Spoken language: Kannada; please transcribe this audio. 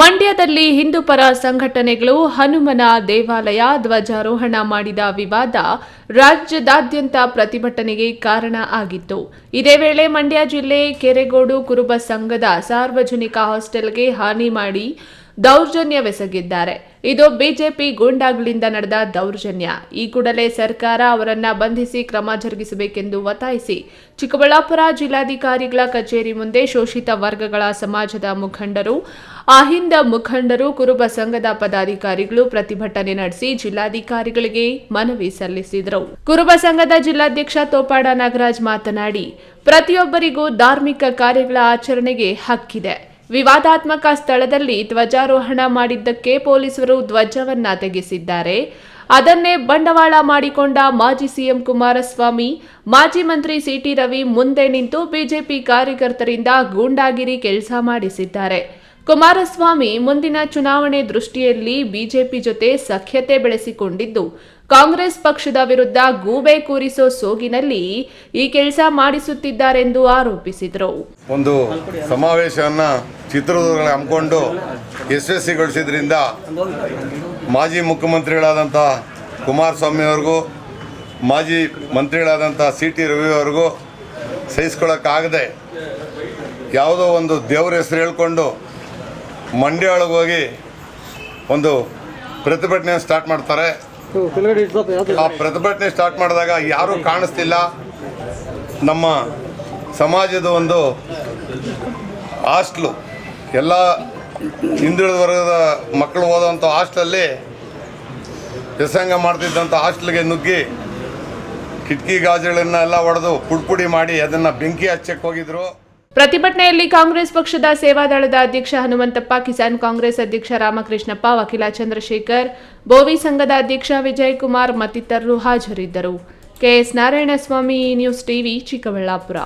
ಮಂಡ್ಯದಲ್ಲಿ ಹಿಂದೂಪರ ಸಂಘಟನೆಗಳು ಹನುಮನ ದೇವಾಲಯ ಧ್ವಜಾರೋಹಣ ಮಾಡಿದ ವಿವಾದ ರಾಜ್ಯದಾದ್ಯಂತ ಪ್ರತಿಭಟನೆಗೆ ಕಾರಣ ಆಗಿತ್ತು. ಇದೇ ವೇಳೆ ಮಂಡ್ಯ ಜಿಲ್ಲೆ ಕೆರೆಗೋಡು ಕುರುಬ ಸಂಘದ ಸಾರ್ವಜನಿಕ ಹಾಸ್ಟೆಲ್ಗೆ ಹಾನಿ ಮಾಡಿ ದೌರ್ಜನ್ಯವೆಸಗಿದ್ದಾರೆ. ಇದು ಬಿಜೆಪಿ ಗೂಂಡಾಗಳಿಂದ ನಡೆದ ದೌರ್ಜನ್ಯ. ಈ ಕೂಡಲೇ ಸರ್ಕಾರ ಅವರನ್ನ ಬಂಧಿಸಿ ಕ್ರಮ ಜರುಗಿಸಬೇಕೆಂದು ಒತ್ತಾಯಿಸಿ ಚಿಕ್ಕಬಳ್ಳಾಪುರ ಜಿಲ್ಲಾಧಿಕಾರಿಗಳ ಕಚೇರಿ ಮುಂದೆ ಶೋಷಿತ ವರ್ಗಗಳ ಸಮಾಜದ ಮುಖಂಡರು, ಅಹಿಂದ ಮುಖಂಡರು, ಕುರುಬ ಸಂಘದ ಪದಾಧಿಕಾರಿಗಳು ಪ್ರತಿಭಟನೆ ನಡೆಸಿ ಜಿಲ್ಲಾಧಿಕಾರಿಗಳಿಗೆ ಮನವಿ ಸಲ್ಲಿಸಿದರು. ಕುರುಬ ಸಂಘದ ಜಿಲ್ಲಾಧ್ಯಕ್ಷ ತೋಪಾಡ ನಾಗರಾಜ್ ಮಾತನಾಡಿ, ಪ್ರತಿಯೊಬ್ಬರಿಗೂ ಧಾರ್ಮಿಕ ಕಾರ್ಯಗಳ ಆಚರಣೆಗೆ ಹಕ್ಕಿದೆ. ವಿವಾದಾತ್ಮಕ ಸ್ಥಳದಲ್ಲಿ ಧ್ವಜಾರೋಹಣ ಮಾಡಿದ್ದಕ್ಕೆ ಪೊಲೀಸರು ಧ್ವಜವನ್ನ ತೆಗೆಸಿದ್ದಾರೆ. ಅದನ್ನೇ ಬಂಡವಾಳ ಮಾಡಿಕೊಂಡ ಮಾಜಿ ಸಿಎಂ ಕುಮಾರಸ್ವಾಮಿ, ಮಾಜಿ ಮಂತ್ರಿ ಸಿಟಿ ರವಿ ಮುಂದೆ ನಿಂತು ಬಿಜೆಪಿ ಕಾರ್ಯಕರ್ತರಿಂದ ಗೂಂಡಾಗಿರಿ ಕೆಲಸ ಮಾಡಿಸಿದ್ದಾರೆ. ಕುಮಾರಸ್ವಾಮಿ ಮುಂದಿನ ಚುನಾವಣೆ ದೃಷ್ಟಿಯಲ್ಲಿ ಬಿಜೆಪಿ ಜೊತೆ ಸಖ್ಯತೆ ಬೆಳೆಸಿಕೊಂಡಿದ್ದು, ಕಾಂಗ್ರೆಸ್ ಪಕ್ಷದ ವಿರುದ್ಧ ಗೂಬೆ ಕೂರಿಸೋ ಸೋಗಿನಲ್ಲಿ ಈ ಕೆಲಸ ಮಾಡಿಸುತ್ತಿದ್ದಾರೆಂದು ಆರೋಪಿಸಿದರು. ಒಂದು ಸಮಾವೇಶವನ್ನ ಚಿತ್ರದುರ್ಗ ಹಮ್ಮಿಕೊಂಡು ಯಶಸ್ವಿಗೊಳಿಸಿದ್ರಿಂದ ಮಾಜಿ ಮುಖ್ಯಮಂತ್ರಿಗಳಾದಂಥ ಕುಮಾರಸ್ವಾಮಿ ಅವ್ರಿಗೂ, ಮಾಜಿ ಮಂತ್ರಿಗಳಾದಂಥ ಸಿ ಟಿ ರವಿ ಅವ್ರಿಗೂ ಸಹಿಸ್ಕೊಳ್ಳೋಕ್ಕಾಗದೆ ಯಾವುದೋ ಒಂದು ದೇವ್ರ ಹೆಸರು ಹೇಳ್ಕೊಂಡು ಮಂಡ್ಯ ಒಳಗೆ ಹೋಗಿ ಒಂದು ಪ್ರತಿಭಟನೆ ಸ್ಟಾರ್ಟ್ ಮಾಡ್ತಾರೆ. ಆ ಪ್ರತಿಭಟನೆ ಸ್ಟಾರ್ಟ್ ಮಾಡಿದಾಗ ಯಾರೂ ಕಾಣಿಸ್ತಿಲ್ಲ. ನಮ್ಮ ಸಮಾಜದ ಒಂದು ಹಾಸ್ಟ್ಲು ಎಲ್ಲ ಹಿಂದುಳಿದ ವರ್ಗದ ಮಕ್ಕಳು ಓದೋವಂಥ ಹಾಸ್ಟ್ಲಲ್ಲಿ ವ್ಯಸಂಗ ಮಾಡ್ತಿದ್ದಂಥ ಹಾಸ್ಟ್ಲಿಗೆ ನುಗ್ಗಿ ಕಿಟಕಿ ಗಾಜುಗಳನ್ನೆಲ್ಲ ಹೊಡೆದು ಒಡೆದು ಪುಡ್ಪುಡಿ ಮಾಡಿ ಅದನ್ನು ಬೆಂಕಿ ಹಚ್ಚಕ್ಕೆ ಹೋಗಿದ್ರು. ಪ್ರತಿಭಟನೆಯಲ್ಲಿ ಕಾಂಗ್ರೆಸ್ ಪಕ್ಷದ ಸೇವಾದಳದ ಅಧ್ಯಕ್ಷ ಹನುಮಂತಪ್ಪ, ಕಿಸಾನ್ ಕಾಂಗ್ರೆಸ್ ಅಧ್ಯಕ್ಷ ರಾಮಕೃಷ್ಣಪ್ಪ, ವಕೀಲ ಚಂದ್ರಶೇಖರ್, ಬೋವಿ ಸಂಘದ ಅಧ್ಯಕ್ಷ ವಿಜಯ್ ಕುಮಾರ್ ಮತ್ತಿತರರು ಹಾಜರಿದ್ದರು. KS Narayanaswamy news TV Chikkaballapur.